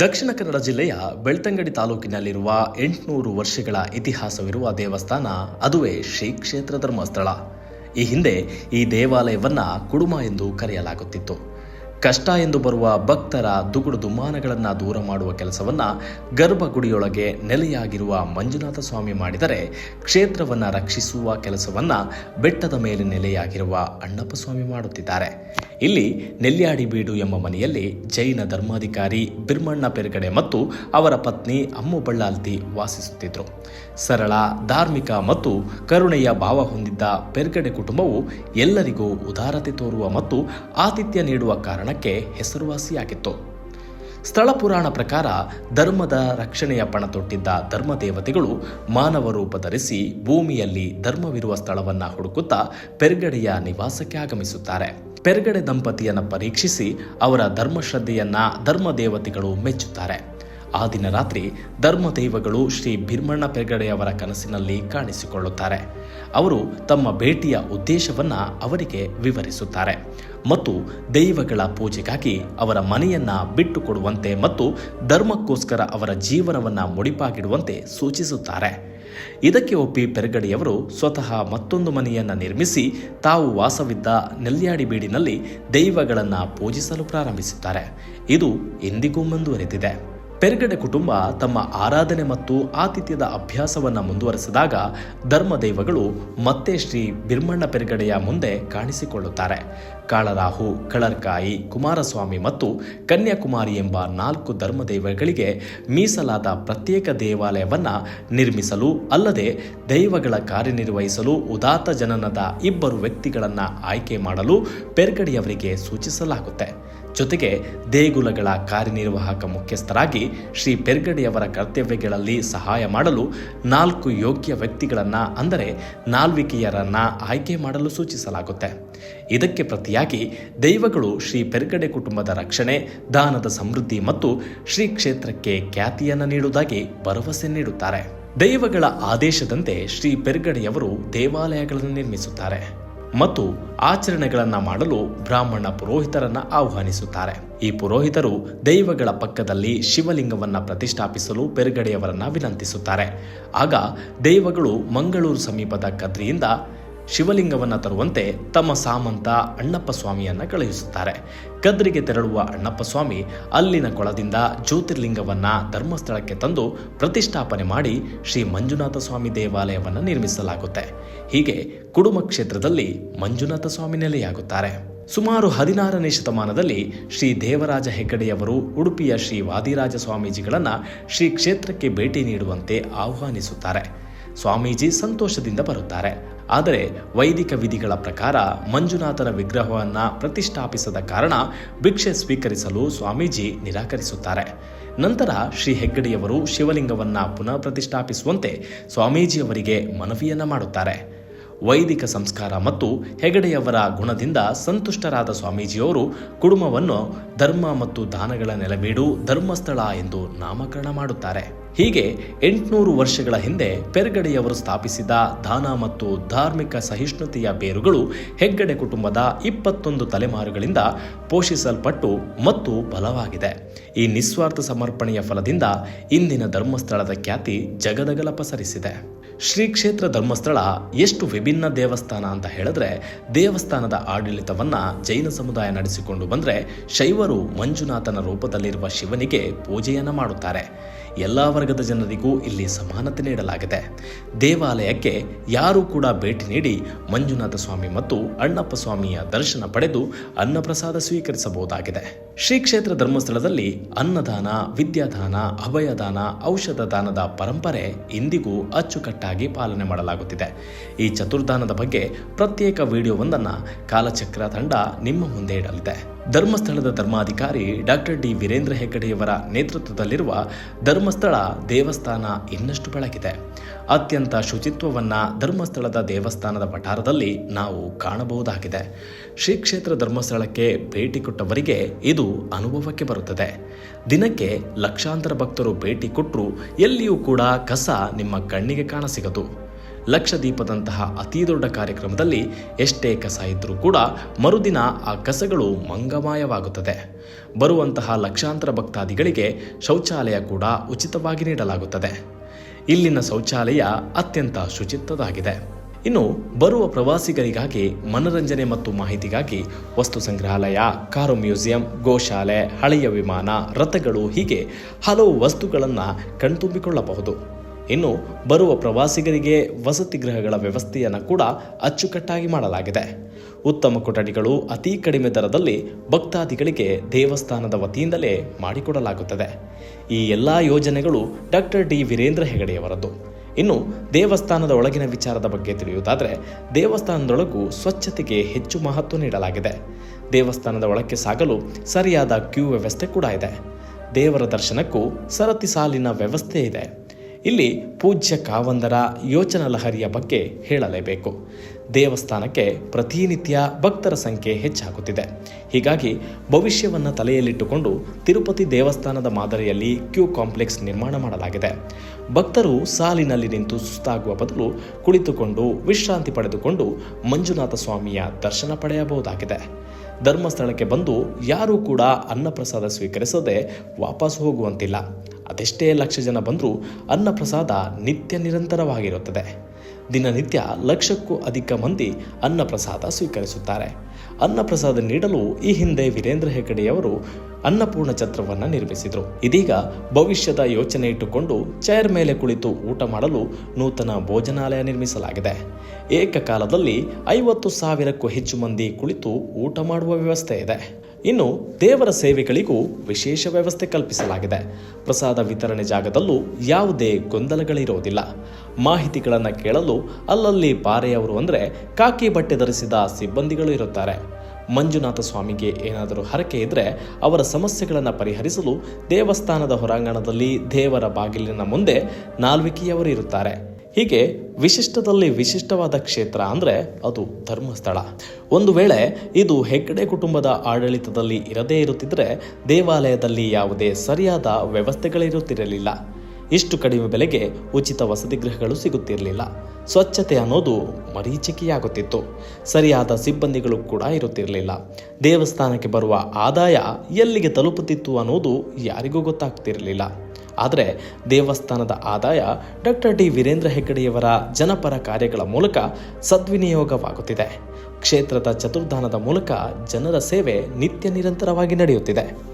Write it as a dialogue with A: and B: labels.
A: ದಕ್ಷಿಣ ಕನ್ನಡ ಜಿಲ್ಲೆಯ ಬೆಳ್ತಂಗಡಿ ತಾಲೂಕಿನಲ್ಲಿರುವ ಎಂಟುನೂರು ವರ್ಷಗಳ ಇತಿಹಾಸವಿರುವ ದೇವಸ್ಥಾನ ಅದುವೇ ಶ್ರೀ ಕ್ಷೇತ್ರ ಧರ್ಮಸ್ಥಳ. ಈ ಹಿಂದೆ ಈ ದೇವಾಲಯವನ್ನ ಕುಡುಮ ಎಂದು ಕರೆಯಲಾಗುತ್ತಿತ್ತು. ಕಷ್ಟ ಎಂದು ಬರುವ ಭಕ್ತರ ದುಗುಡು ದುಮ್ಮಾನಗಳನ್ನು ದೂರ ಮಾಡುವ ಕೆಲಸವನ್ನ ಗರ್ಭಗುಡಿಯೊಳಗೆ ನೆಲೆಯಾಗಿರುವ ಮಂಜುನಾಥ ಸ್ವಾಮಿ ಮಾಡಿದರೆ ಕ್ಷೇತ್ರವನ್ನು ರಕ್ಷಿಸುವ ಕೆಲಸವನ್ನ ಬೆಟ್ಟದ ಮೇಲೆ ನೆಲೆಯಾಗಿರುವ ಅಣ್ಣಪ್ಪ ಸ್ವಾಮಿ ಮಾಡುತ್ತಿದ್ದಾರೆ. ಇಲ್ಲಿ ನೆಲ್ಯಾಡಿಬೀಡು ಎಂಬ ಮನೆಯಲ್ಲಿ ಜೈನ ಧರ್ಮಾಧಿಕಾರಿ ಬಿರ್ಮಣ್ಣ ಪೆರ್ಗಡೆ ಮತ್ತು ಅವರ ಪತ್ನಿ ಅಮ್ಮು ಬಳ್ಳಾಲ್ತಿ ವಾಸಿಸುತ್ತಿದ್ದರು ಸರಳ, ಧಾರ್ಮಿಕ ಮತ್ತು ಕರುಣೆಯ ಭಾವ ಹೊಂದಿದ್ದ ಪೆರ್ಗಡೆ ಕುಟುಂಬವು ಎಲ್ಲರಿಗೂ ಉದಾರತೆ ತೋರುವ ಮತ್ತು ಆತಿಥ್ಯ ನೀಡುವ ಕಾರಣಕ್ಕೆ ಹೆಸರುವಾಸಿಯಾಗಿತ್ತು. ಸ್ಥಳ ಪುರಾಣ ಪ್ರಕಾರ ಧರ್ಮದ ರಕ್ಷಣೆಯ ಪಣ ತೊಟ್ಟಿದ್ದ ಧರ್ಮ ದೇವತೆಗಳು ಮಾನವ ರೂಪ ಧರಿಸಿ ಭೂಮಿಯಲ್ಲಿ ಧರ್ಮವಿರುವ ಸ್ಥಳವನ್ನ ಹುಡುಕುತ್ತಾ ಪೆರ್ಗಡೆಯ ನಿವಾಸಕ್ಕೆ ಆಗಮಿಸುತ್ತಾರೆ. ಪೆರ್ಗಡೆ ದಂಪತಿಯನ್ನು ಪರೀಕ್ಷಿಸಿ ಅವರ ಧರ್ಮಶ್ರದ್ಧೆಯನ್ನ ಧರ್ಮ ದೇವತೆಗಳು ಮೆಚ್ಚುತ್ತಾರೆ. ಆ ದಿನ ರಾತ್ರಿ ಧರ್ಮ ದೈವಗಳು ಶ್ರೀ ಭೀರ್ಮಣ್ಣ ಪೆರ್ಗಡೆಯವರ ಕನಸಿನಲ್ಲಿ ಕಾಣಿಸಿಕೊಳ್ಳುತ್ತಾರೆ. ಅವರು ತಮ್ಮ ಭೇಟಿಯ ಉದ್ದೇಶವನ್ನು ಅವರಿಗೆ ವಿವರಿಸುತ್ತಾರೆ. ಮತ್ತು ದೈವಗಳ ಪೂಜೆಗಾಗಿ ಅವರ ಮನೆಯನ್ನ ಬಿಟ್ಟುಕೊಡುವಂತೆ ಮತ್ತು ಧರ್ಮಕ್ಕೋಸ್ಕರ ಅವರ ಜೀವನವನ್ನು ಮುಡಿಪಾಗಿಡುವಂತೆ ಸೂಚಿಸುತ್ತಾರೆ. ಇದಕ್ಕೆ ಒಪ್ಪಿ ಪೆರ್ಗಡಿಯವರು ಸ್ವತಃ ಮತ್ತೊಂದು ಮನೆಯನ್ನ ನಿರ್ಮಿಸಿ ತಾವು ವಾಸವಿದ್ದ ನೆಲ್ಯಾಡಿ ಬೀಡಿನಲ್ಲಿ ದೈವಗಳನ್ನ ಪೂಜಿಸಲು ಪ್ರಾರಂಭಿಸುತ್ತಾರೆ. ಇದು ಎಂದಿಗೂ ಮುಂದುವರೆದಿದೆ. ಪೆರ್ಗಡೆ ಕುಟುಂಬ ತಮ್ಮ ಆರಾಧನೆ ಮತ್ತು ಆತಿಥ್ಯದ ಅಭ್ಯಾಸವನ್ನು ಮುಂದುವರೆಸಿದಾಗ ಧರ್ಮದೈವಗಳು ಮತ್ತೆ ಶ್ರೀ ಬಿರ್ಮಣ್ಣ ಪೆರ್ಗಡೆಯ ಮುಂದೆ ಕಾಣಿಸಿಕೊಳ್ಳುತ್ತಾರೆ. ಕಾಳರಾಹು, ಕಳರ್ಕಾಯಿ, ಕುಮಾರಸ್ವಾಮಿ ಮತ್ತು ಕನ್ಯಾಕುಮಾರಿ ಎಂಬ ನಾಲ್ಕು ಧರ್ಮದೈವಗಳಿಗೆ ಮೀಸಲಾದ ಪ್ರತ್ಯೇಕ ದೇವಾಲಯವನ್ನು ನಿರ್ಮಿಸಲು ಅಲ್ಲದೆ ದೈವಗಳ ಕಾರ್ಯನಿರ್ವಹಿಸಲು ಉದಾತ್ತ ಜನನದ ಇಬ್ಬರು ವ್ಯಕ್ತಿಗಳನ್ನು ಆಯ್ಕೆ ಮಾಡಲು ಪೆರ್ಗಡೆಯವರಿಗೆ ಸೂಚಿಸಲಾಗುತ್ತೆ. ಜೊತೆಗೆ ದೇಗುಲಗಳ ಕಾರ್ಯನಿರ್ವಾಹಕ ಮುಖ್ಯಸ್ಥರಾಗಿ ಶ್ರೀ ಪೆರ್ಗಡೆಯವರ ಕರ್ತವ್ಯಗಳಲ್ಲಿ ಸಹಾಯ ಮಾಡಲು ನಾಲ್ಕು ಯೋಗ್ಯ ವ್ಯಕ್ತಿಗಳನ್ನು ಅಂದರೆ ನಾಲ್ವಿಕೆಯರನ್ನು ಆಯ್ಕೆ ಮಾಡಲು ಸೂಚಿಸಲಾಗುತ್ತೆ. ಇದಕ್ಕೆ ಪ್ರತಿಯಾಗಿ ದೈವಗಳು ಶ್ರೀ ಪೆರ್ಗಡೆ ಕುಟುಂಬದ ರಕ್ಷಣೆ, ದಾನದ ಸಮೃದ್ಧಿ ಮತ್ತು ಶ್ರೀ ಕ್ಷೇತ್ರಕ್ಕೆ ಖ್ಯಾತಿಯನ್ನು ನೀಡುವುದಾಗಿ ಭರವಸೆ ನೀಡುತ್ತಾರೆ. ದೈವಗಳ ಆದೇಶದಂತೆ ಶ್ರೀ ಪೆರ್ಗಡೆಯವರು ದೇವಾಲಯಗಳನ್ನು ನಿರ್ಮಿಸುತ್ತಾರೆ. ಮತ್ತು ಆಚರಣೆಗಳನ್ನು ಮಾಡಲು ಬ್ರಾಹ್ಮಣ ಪುರೋಹಿತರನ್ನ ಆಹ್ವಾನಿಸುತ್ತಾರೆ. ಈ ಪುರೋಹಿತರು ದೈವಗಳ ಪಕ್ಕದಲ್ಲಿ ಶಿವಲಿಂಗವನ್ನ ಪ್ರತಿಷ್ಠಾಪಿಸಲು ಪೆರ್ಗಡೆಯವರನ್ನು ವಿನಂತಿಸುತ್ತಾರೆ. ಆಗ ದೈವಗಳು ಮಂಗಳೂರು ಸಮೀಪದ ಕದ್ರಿಯಿಂದ ಶಿವಲಿಂಗವನ್ನ ತರುವಂತೆ ತಮ್ಮ ಸಾಮಂತ ಅಣ್ಣಪ್ಪ ಸ್ವಾಮಿಯನ್ನು ಕಳುಹಿಸುತ್ತಾರೆ. ಕದ್ರಿಗೆ ತೆರಳುವ ಅಣ್ಣಪ್ಪ ಸ್ವಾಮಿ ಅಲ್ಲಿನ ಕೊಳದಿಂದ ಜ್ಯೋತಿರ್ಲಿಂಗವನ್ನು ಧರ್ಮಸ್ಥಳಕ್ಕೆ ತಂದು ಪ್ರತಿಷ್ಠಾಪನೆ ಮಾಡಿ ಶ್ರೀ ಮಂಜುನಾಥ ಸ್ವಾಮಿ ದೇವಾಲಯವನ್ನು ನಿರ್ಮಿಸಲಾಗುತ್ತೆ. ಹೀಗೆ ಕುಡುಮ ಕ್ಷೇತ್ರದಲ್ಲಿ ಮಂಜುನಾಥ ಸ್ವಾಮಿ ನೆಲೆಯಾಗುತ್ತಾರೆ. ಸುಮಾರು ಹದಿನಾರನೇ ಶತಮಾನದಲ್ಲಿ ಶ್ರೀ ದೇವರಾಜ ಹೆಗ್ಗಡೆಯವರು ಉಡುಪಿಯ ಶ್ರೀ ವಾದಿರಾಜ ಸ್ವಾಮೀಜಿಗಳನ್ನು ಶ್ರೀ ಕ್ಷೇತ್ರಕ್ಕೆ ಭೇಟಿ ನೀಡುವಂತೆ ಆಹ್ವಾನಿಸುತ್ತಾರೆ. ಸ್ವಾಮೀಜಿ ಸಂತೋಷದಿಂದ ಬರುತ್ತಾರೆ. ಆದರೆ ವೈದಿಕ ವಿಧಿಗಳ ಪ್ರಕಾರ ಮಂಜುನಾಥನ ವಿಗ್ರಹವನ್ನು ಪ್ರತಿಷ್ಠಾಪಿಸದ ಕಾರಣ ಭಿಕ್ಷೆ ಸ್ವೀಕರಿಸಲು ಸ್ವಾಮೀಜಿ ನಿರಾಕರಿಸುತ್ತಾರೆ. ನಂತರ ಶ್ರೀ ಹೆಗ್ಗಡೆಯವರು ಶಿವಲಿಂಗವನ್ನು ಪುನಃ ಪ್ರತಿಷ್ಠಾಪಿಸುವಂತೆ ಸ್ವಾಮೀಜಿಯವರಿಗೆ ಮನವಿಯನ್ನ ಮಾಡುತ್ತಾರೆ. ವೈದಿಕ ಸಂಸ್ಕಾರ ಮತ್ತು ಹೆಗಡೆಯವರ ಗುಣದಿಂದ ಸಂತುಷ್ಟರಾದ ಸ್ವಾಮೀಜಿಯವರು ಕುಡುಮವನ್ನು ಧರ್ಮ ಮತ್ತು ದಾನಗಳ ನೆಲೆಬೀಡು ಧರ್ಮಸ್ಥಳ ಎಂದು ನಾಮಕರಣ ಮಾಡುತ್ತಾರೆ. ಹೀಗೆ ಎಂಟುನೂರು ವರ್ಷಗಳ ಹಿಂದೆ ಪೆರ್ಗಡೆಯವರು ಸ್ಥಾಪಿಸಿದ ದಾನ ಮತ್ತು ಧಾರ್ಮಿಕ ಸಹಿಷ್ಣುತೆಯ ಬೇರುಗಳು ಹೆಗ್ಗಡೆ ಕುಟುಂಬದ ಇಪ್ಪತ್ತೊಂದು ತಲೆಮಾರುಗಳಿಂದ ಪೋಷಿಸಲ್ಪಟ್ಟು ಮತ್ತು ಬಲವಾಗಿದೆ. ಈ ನಿಸ್ವಾರ್ಥ ಸಮರ್ಪಣೆಯ ಫಲದಿಂದ ಇಂದಿನ ಧರ್ಮಸ್ಥಳದ ಖ್ಯಾತಿ ಜಗದಗಲ ಪಸರಿಸಿದೆ ಶ್ರೀ ಕ್ಷೇತ್ರ ಧರ್ಮಸ್ಥಳ ಎಷ್ಟು ವಿಭಿನ್ನ ದೇವಸ್ಥಾನ ಅಂತ ಹೇಳಿದ್ರೆ ದೇವಸ್ಥಾನದ ಆಡಳಿತವನ್ನ ಜೈನ ಸಮುದಾಯ ನಡೆಸಿಕೊಂಡು ಬಂದ್ರೆ ಶೈವರು ಮಂಜುನಾಥನ ರೂಪದಲ್ಲಿರುವ ಶಿವನಿಗೆ ಪೂಜೆಯನ್ನು ಮಾಡುತ್ತಾರೆ. ಎಲ್ಲ ವರ್ಗದ ಜನರಿಗೂ ಇಲ್ಲಿ ಸಮಾನತೆ ನೀಡಲಾಗಿದೆ. ದೇವಾಲಯಕ್ಕೆ ಯಾರೂ ಕೂಡ ಭೇಟಿ ನೀಡಿ ಮಂಜುನಾಥ ಸ್ವಾಮಿ ಮತ್ತು ಅಣ್ಣಪ್ಪ ಸ್ವಾಮಿಯ ದರ್ಶನ ಪಡೆದು ಅನ್ನಪ್ರಸಾದ ಸ್ವೀಕರಿಸಬಹುದಾಗಿದೆ. ಶ್ರೀ ಕ್ಷೇತ್ರ ಧರ್ಮಸ್ಥಳದಲ್ಲಿ ಅನ್ನದಾನ, ವಿದ್ಯಾದಾನ, ಅಭಯದಾನ ಔಷಧ ದಾನದ ಪರಂಪರೆ ಇಂದಿಗೂ ಅಚ್ಚುಕಟ್ಟಾಗಿ ಪಾಲನೆ ಮಾಡಲಾಗುತ್ತಿದೆ. ಈ ಚತುರ್ದಾನದ ಬಗ್ಗೆ ಪ್ರತ್ಯೇಕ ವಿಡಿಯೋವೊಂದನ್ನು ಕಾಲಚಕ್ರ ತಂಡ ನಿಮ್ಮ ಮುಂದೆ ಇಡಲಿದೆ. ಧರ್ಮಸ್ಥಳದ ಧರ್ಮಾಧಿಕಾರಿ ಡಾಕ್ಟರ್ ಡಿ ವೀರೇಂದ್ರ ಹೆಗ್ಗಡೆಯವರ ನೇತೃತ್ವದಲ್ಲಿರುವ ಧರ್ಮಸ್ಥಳ ದೇವಸ್ಥಾನ ಇನ್ನಷ್ಟು ಬೆಳಗಿದೆ. ಅತ್ಯಂತ ಶುಚಿತ್ವವನ್ನು ಧರ್ಮಸ್ಥಳದ ದೇವಸ್ಥಾನದ ವಠಾರದಲ್ಲಿ ನಾವು ಕಾಣಬಹುದಾಗಿದೆ. ಶ್ರೀ ಕ್ಷೇತ್ರ ಧರ್ಮಸ್ಥಳಕ್ಕೆ ಭೇಟಿ ಕೊಟ್ಟವರಿಗೆ ಇದು ಅನುಭವಕ್ಕೆ ಬರುತ್ತದೆ. ದಿನಕ್ಕೆ ಲಕ್ಷಾಂತರ ಭಕ್ತರು ಭೇಟಿ ಕೊಟ್ಟರು ಎಲ್ಲಿಯೂ ಕೂಡ ಕಸ ನಿಮ್ಮ ಕಣ್ಣಿಗೆ ಕಾಣಸಿಗದು ಲಕ್ಷದೀಪದಂತಹ ಅತಿ ದೊಡ್ಡ ಕಾರ್ಯಕ್ರಮದಲ್ಲಿ ಎಷ್ಟೇ ಕಸ ಇದ್ದರೂ ಕೂಡ ಮರುದಿನ ಆ ಕಸಗಳು ಮಂಗಮಾಯವಾಗುತ್ತದೆ. ಬರುವಂತಹ ಲಕ್ಷಾಂತರ ಭಕ್ತಾದಿಗಳಿಗೆ ಶೌಚಾಲಯ ಕೂಡ ಉಚಿತವಾಗಿ ನೀಡಲಾಗುತ್ತದೆ. ಇಲ್ಲಿನ ಶೌಚಾಲಯ ಅತ್ಯಂತ ಶುಚಿತ್ವದಾಗಿದೆ. ಇನ್ನು ಬರುವ ಪ್ರವಾಸಿಗರಿಗಾಗಿ ಮನರಂಜನೆ ಮತ್ತು ಮಾಹಿತಿಗಾಗಿ ವಸ್ತು ಸಂಗ್ರಹಾಲಯ, ಕಾರು ಮ್ಯೂಸಿಯಂ, ಗೋಶಾಲೆ, ಹಳೆಯ ವಿಮಾನ, ರಥಗಳು ಹೀಗೆ ಹಲವು ವಸ್ತುಗಳನ್ನು ಕಣ್ತುಂಬಿಕೊಳ್ಳಬಹುದು. ಇನ್ನು ಬರುವ ಪ್ರವಾಸಿಗರಿಗೆ ವಸತಿ ಗೃಹಗಳ ವ್ಯವಸ್ಥೆಯನ್ನು ಕೂಡ ಅಚ್ಚುಕಟ್ಟಾಗಿ ಮಾಡಲಾಗಿದೆ. ಉತ್ತಮ ಕೊಠಡಿಗಳು ಅತಿ ಕಡಿಮೆ ದರದಲ್ಲಿ ಭಕ್ತಾದಿಗಳಿಗೆ ದೇವಸ್ಥಾನದ ವತಿಯಿಂದಲೇ ಮಾಡಿಕೊಡಲಾಗುತ್ತದೆ. ಈ ಎಲ್ಲ ಯೋಜನೆಗಳು ಡಾಕ್ಟರ್ ಡಿ ವೀರೇಂದ್ರ ಹೆಗಡೆಯವರದ್ದು. ಇನ್ನು ದೇವಸ್ಥಾನದ ಒಳಗಿನ ವಿಚಾರದ ಬಗ್ಗೆ ತಿಳಿಯುವುದಾದರೆ, ದೇವಸ್ಥಾನದೊಳಗೂ ಸ್ವಚ್ಛತೆಗೆ ಹೆಚ್ಚು ಮಹತ್ವ ನೀಡಲಾಗಿದೆ. ದೇವಸ್ಥಾನದ ಒಳಕ್ಕೆ ಸಾಗಲು ಸರಿಯಾದ ಕ್ಯೂ ವ್ಯವಸ್ಥೆ ಕೂಡ ಇದೆ. ದೇವರ ದರ್ಶನಕ್ಕೂ ಸರತಿ ಸಾಲಿನ ವ್ಯವಸ್ಥೆ ಇದೆ. ಇಲ್ಲಿ ಪೂಜ್ಯ ಕಾವಂದರ ಯೋಚನಾ ಲಹರಿಯ ಬಗ್ಗೆ ಹೇಳಲೇಬೇಕು. ದೇವಸ್ಥಾನಕ್ಕೆ ಪ್ರತಿನಿತ್ಯ ಭಕ್ತರ ಸಂಖ್ಯೆ ಹೆಚ್ಚಾಗುತ್ತಿದೆ. ಹೀಗಾಗಿ ಭವಿಷ್ಯವನ್ನು ತಲೆಯಲ್ಲಿಟ್ಟುಕೊಂಡು ತಿರುಪತಿ ದೇವಸ್ಥಾನದ ಮಾದರಿಯಲ್ಲಿ ಕ್ಯೂ ಕಾಂಪ್ಲೆಕ್ಸ್ ನಿರ್ಮಾಣ ಮಾಡಲಾಗಿದೆ. ಭಕ್ತರು ಸಾಲಿನಲ್ಲಿ ನಿಂತು ಸುಸ್ತಾಗುವ ಬದಲು ಕುಳಿತುಕೊಂಡು ವಿಶ್ರಾಂತಿ ಪಡೆದುಕೊಂಡು ಮಂಜುನಾಥ ಸ್ವಾಮಿಯ ದರ್ಶನ ಪಡೆಯಬಹುದಾಗಿದೆ. ಧರ್ಮಸ್ಥಳಕ್ಕೆ ಬಂದು ಯಾರೂ ಕೂಡ ಅನ್ನಪ್ರಸಾದ ಸ್ವೀಕರಿಸದೆ ವಾಪಸ್ ಹೋಗುವಂತಿಲ್ಲ. ಅದೆಷ್ಟೇ ಲಕ್ಷ ಜನ ಬಂದರೂ ಅನ್ನಪ್ರಸಾದ ನಿತ್ಯ ನಿರಂತರವಾಗಿರುತ್ತದೆ. ದಿನನಿತ್ಯ ಲಕ್ಷಕ್ಕೂ ಅಧಿಕ ಮಂದಿ ಅನ್ನಪ್ರಸಾದ ಸ್ವೀಕರಿಸುತ್ತಾರೆ. ಅನ್ನಪ್ರಸಾದ ನೀಡಲು ಈ ಹಿಂದೆ ವೀರೇಂದ್ರ ಹೆಗಡೆಯವರು ಅನ್ನಪೂರ್ಣ ಛತ್ರವನ್ನು ನಿರ್ಮಿಸಿದರು. ಇದೀಗ ಭವಿಷ್ಯದ ಯೋಚನೆ ಇಟ್ಟುಕೊಂಡು ಚೇರ್ ಮೇಲೆ ಕುಳಿತು ಊಟ ಮಾಡಲು ನೂತನ ಭೋಜನಾಲಯ ನಿರ್ಮಿಸಲಾಗಿದೆ. ಏಕಕಾಲದಲ್ಲಿ ಐವತ್ತು ಸಾವಿರಕ್ಕೂ ಹೆಚ್ಚು ಮಂದಿ ಕುಳಿತು ಊಟ ಮಾಡುವ ವ್ಯವಸ್ಥೆ ಇದೆ. ಇನ್ನು ದೇವರ ಸೇವೆಗಳಿಗೂ ವಿಶೇಷ ವ್ಯವಸ್ಥೆ ಕಲ್ಪಿಸಲಾಗಿದೆ. ಪ್ರಸಾದ ವಿತರಣೆ ಜಾಗದಲ್ಲೂ ಯಾವುದೇ ಗೊಂದಲಗಳಿರೋದಿಲ್ಲ. ಮಾಹಿತಿಗಳನ್ನು ಕೇಳಲು ಅಲ್ಲಲ್ಲಿ ಪಾರೆಯವರು ಅಂದರೆ ಕಾಕಿ ಬಟ್ಟೆ ಧರಿಸಿದ ಸಿಬ್ಬಂದಿಗಳು ಇರುತ್ತಾರೆ. ಮಂಜುನಾಥ ಸ್ವಾಮಿಗೆ ಏನಾದರೂ ಹರಕೆ ಇದ್ದರೆ ಅವರ ಸಮಸ್ಯೆಗಳನ್ನು ಪರಿಹರಿಸಲು ದೇವಸ್ಥಾನದ ಹೊರಾಂಗಣದಲ್ಲಿ ದೇವರ ಬಾಗಿಲಿನ ಮುಂದೆ ನಾಲ್ವಿಕಿಯವರು ಇರುತ್ತಾರೆ. ಹೀಗೆ ವಿಶಿಷ್ಟದಲ್ಲಿ ವಿಶಿಷ್ಟವಾದ ಕ್ಷೇತ್ರ ಅಂದರೆ ಅದು ಧರ್ಮಸ್ಥಳ. ಒಂದು ವೇಳೆ ಇದು ಹೆಗ್ಗಡೆ ಕುಟುಂಬದ ಆಡಳಿತದಲ್ಲಿ ಇರದೇ ಇರುತ್ತಿದ್ದರೆ ದೇವಾಲಯದಲ್ಲಿ ಯಾವುದೇ ಸರಿಯಾದ ವ್ಯವಸ್ಥೆಗಳಿರುತ್ತಿರಲಿಲ್ಲ. ಇಷ್ಟು ಕಡಿಮೆ ಬೆಲೆಗೆ ಉಚಿತ ವಸತಿ ಗೃಹಗಳು ಸಿಗುತ್ತಿರಲಿಲ್ಲ. ಸ್ವಚ್ಛತೆ ಅನ್ನೋದು ಮರೀಚಿಕೆಯಾಗುತ್ತಿತ್ತು. ಸರಿಯಾದ ಸಿಬ್ಬಂದಿಗಳು ಕೂಡ ಇರುತ್ತಿರಲಿಲ್ಲ. ದೇವಸ್ಥಾನಕ್ಕೆ ಬರುವ ಆದಾಯ ಎಲ್ಲಿಗೆ ತಲುಪುತ್ತಿತ್ತು ಅನ್ನೋದು ಯಾರಿಗೂ ಗೊತ್ತಾಗ್ತಿರಲಿಲ್ಲ. ಆದರೆ ದೇವಸ್ಥಾನದ ಆದಾಯ ಡಾಕ್ಟರ್ ಡಿ ವೀರೇಂದ್ರ ಹೆಗ್ಗಡೆಯವರ ಜನಪರ ಕಾರ್ಯಗಳ ಮೂಲಕ ಸದ್ವಿನಿಯೋಗವಾಗುತ್ತಿದೆ. ಕ್ಷೇತ್ರದ ಚತುರ್ಧಾನದ ಮೂಲಕ ಜನರ ಸೇವೆ ನಿತ್ಯ ನಿರಂತರವಾಗಿ ನಡೆಯುತ್ತಿದೆ.